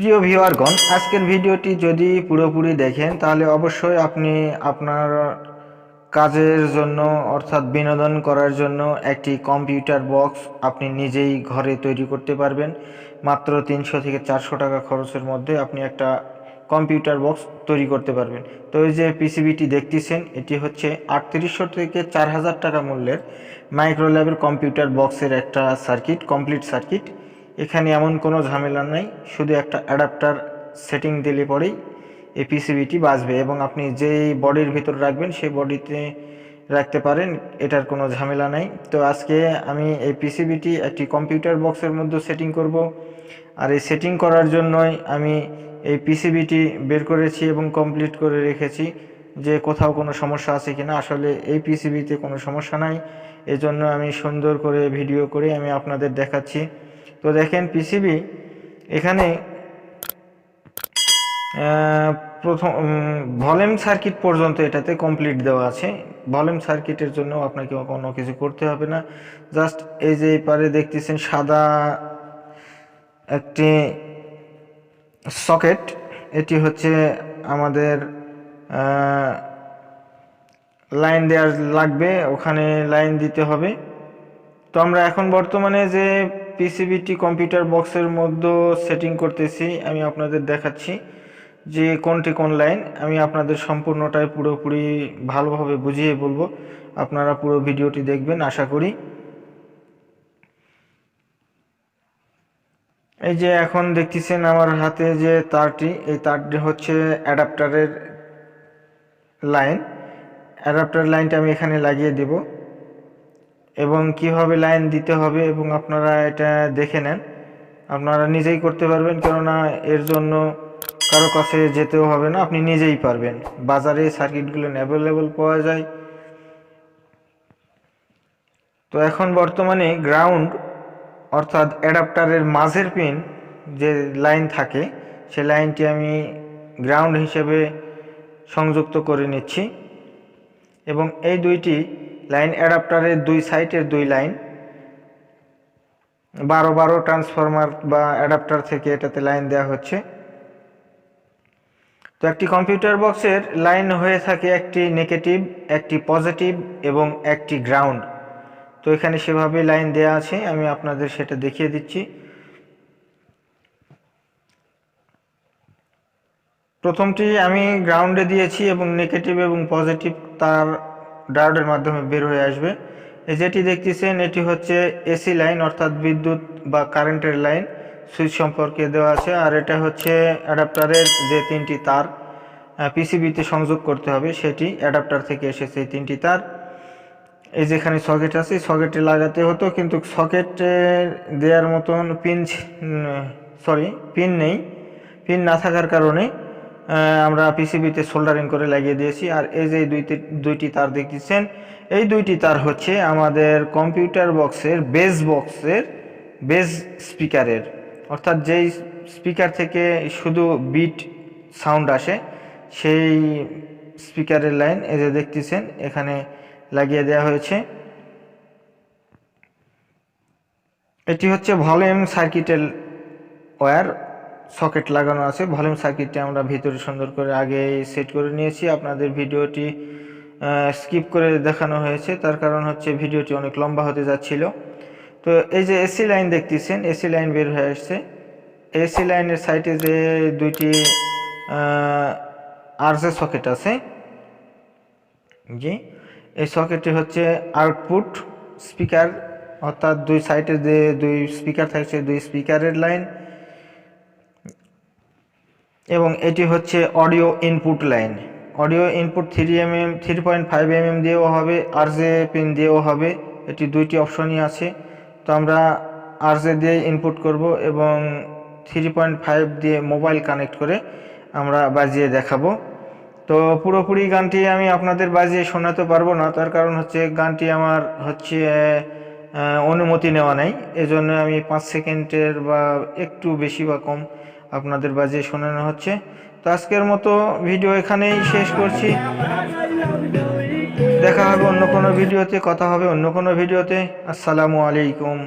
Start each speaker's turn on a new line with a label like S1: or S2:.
S1: প্রিয় ভিউয়ারগণ, আজকের ভিডিওটি যদি পুরোপুরি দেখেন, তাহলে অবশ্যই আপনি আপনার কাজের জন্য, অর্থাৎ বিনোদন করার জন্য একটি কম্পিউটার বক্স আপনি নিজেই ঘরে তৈরি করতে পারবেন। মাত্র তিনশো থেকে চারশো টাকা খরচের মধ্যে আপনি একটা কম্পিউটার বক্স তৈরি করতে পারবেন। তো এই যে পিসিবিটি দেখতেছেন, এটি হচ্ছে আটত্রিশশো থেকে চার হাজার টাকা মূল্যের মাইক্রো ল্যাবের কম্পিউটার বক্সের একটা সার্কিট, কমপ্লিট সার্কিট। এখানে এমন কোনো ঝামেলা নাই, শুধু একটা অ্যাডাপ্টার সেটিং দিলে পরেই এই পিসিবিটি বাজবে এবং আপনি যেই বডির ভিতর রাখবেন সেই বডিতে রাখতে পারেন, এটার কোনো ঝামেলা নাই। তো আজকে আমি এই পিসিবিটি একটি কম্পিউটার বক্সের মধ্যে সেটিং করব আর এই সেটিং করার জন্যই আমি এই পিসিবিটি বের করেছি এবং কমপ্লিট করে রেখেছি যে কোথাও কোনো সমস্যা আছে কিনা। আসলে এই পিসিবিতে কোনো সমস্যা নাই, এজন্য আমি সুন্দর করে ভিডিও করে আমি আপনাদের দেখাচ্ছি। তো দেখেন পিসিবি এখানে প্রথম ভলিউম সার্কিট পর্যন্ত এটাতে কমপ্লিট দেওয়া আছে। ভলিউম সার্কিটের জন্য আপনাকে কোনো কিছু করতে হবে না। জাস্ট এই যে পারে দেখতেছেন সাদা একটি সকেট এটি হচ্ছে আমাদের লাইন দেওয়ার লাগবে। ওখানে লাইন দিতে হবে। তো আমরা এখন বর্তমানে যে পিসিবিটি কম্পিউটার বক্সের মধ্যে সেটিং করতেছি, আমি আপনাদের দেখাচ্ছি যে কোনটি কোন লাইন আমি আপনাদের সম্পূর্ণটাই পুরোপুরি ভালোভাবে বুঝিয়ে বলব। আপনারা পুরো ভিডিওটি দেখবেন, আশা করি। এই যে এখন দেখতেছেন আমার হাতে যে তারটি, এই তারটি হচ্ছে অ্যাডাপ্টারের লাইন অ্যাডাপ্টার লাইনটা আমি এখানে লাগিয়ে দেব। এবং কীভাবে লাইন দিতে হবে এবং আপনারা এটা দেখে নেন। আপনারা নিজেই করতে পারবেন, কেননা এর জন্য কারও কাছে যেতেও হবে না, আপনি নিজেই পারবেন। বাজারে সার্কিটগুলো অ্যাভেলেবল পাওয়া যায়। তো এখন বর্তমানে গ্রাউন্ড অর্থাৎ অ্যাডাপ্টারের মাঝের পিন যে লাইন থাকে, সে লাইনটি আমি গ্রাউন্ড হিসেবে সংযুক্ত করে নিচ্ছি। এবং এই দুইটি লাইন অ্যাডাপ্টারের দুই সাইডের দুই লাইন। বারো বারো ট্রান্সফরমার বা অ্যাডাপ্টার থেকে এটাতে লাইন দেওয়া হচ্ছে। তো একটি কম্পিউটার বক্সের লাইন হয়ে থাকে একটি নেগেটিভ, একটি পজিটিভ এবং একটি গ্রাউন্ড। তো এখানে সেভাবে লাইন দেয়া আছে, আমি আপনাদের সেটা দেখিয়ে দিচ্ছি। প্রথমটি আমি গ্রাউন্ডে দিয়েছি এবং নেগেটিভ এবং পজিটিভ তার ডায়োডের মাধ্যমে বের হয়ে আসবে। এই যেটি দেখতেছেন, এটি হচ্ছে এসি লাইন, অর্থাৎ বিদ্যুৎ বা কারেন্টের লাইন সুইচ সম্পর্কে দেওয়া আছে। আর এটা হচ্ছে অ্যাডাপ্টারের যে তিনটি তার পিসিবিতে সংযোগ করতে হবে, সেটি অ্যাডাপ্টার থেকে এসেছে এই তিনটি তার। এই যেখানে সকেট আছে সকেটে লাগাতে হতো, কিন্তু সকেটে দেওয়ার মতন পিন সরি পিন নেই। পিন না থাকার কারণে আমরা পিসিবিতে সোল্ডারিং করে লাগিয়ে দিয়েছি। আর এই যে দুইটি দুইটি তার দেখতেছেন, এই দুইটি তার হচ্ছে আমাদের কম্পিউটার বক্সের বেস বক্সের বেস স্পিকারের অর্থাৎ যেই স্পিকার থেকে শুধু বিট সাউন্ড আসে, সেই স্পিকারের লাইন এই যে দেখতেছেন, এখানে লাগিয়ে দেওয়া হয়েছে। এটি হচ্ছে ভলিউম সার্কিটের ওয়্যার সকেট লাগানো আছে। ভলিউম সার্কিটটি আমরা ভিতরে সুন্দর করে আগে সেট করে নিয়েছি। আপনাদের ভিডিওটি স্কিপ করে দেখানো হয়েছে। তার কারণ হচ্ছে ভিডিওটি অনেক লম্বা হতে যাচ্ছিল। তো এই যে এসি লাইন দেখতেছেন, এসি লাইন বের হয়ে আসছে। এসি লাইনের সাইডে যে দুইটি আরজে সকেট আছে। জি, এই সকেটটি হচ্ছে আউটপুট স্পিকার। অর্থাৎ দুই সাইডে যে দুই স্পিকার থাকছে, দুই স্পিকারের লাইন। এবং এটি হচ্ছে audio input line audio input three M M three point five M M দিয়েও হবে আরজে পিন দিয়েও হবে। এটি দুইটি অপশনই আছে। তো আমরা আরজে দিয়ে ইনপুট করব এবং থ্রি পয়েন্ট ফাইভ দিয়ে মোবাইল কানেক্ট করে আমরা বাজিয়ে দেখাবো। তো পুরোপুরি গানটি আমি আপনাদের বাজিয়ে শোনাতে পারব না, তার কারণ হচ্ছে গানটি আমার হচ্ছে অনুমতি নেওয়া নেই। এজন্য আমি পাঁচ সেকেন্ডের বা একটু বেশি বা কম আপনাদের বাজিয়ে শোনানো হচ্ছে। তো আজকের মতো ভিডিও এখানেই শেষ করছি। দেখা হবে অন্য কোনো ভিডিওতে, কথা হবে অন্য কোনো ভিডিওতে। আসসালামু আলাইকুম।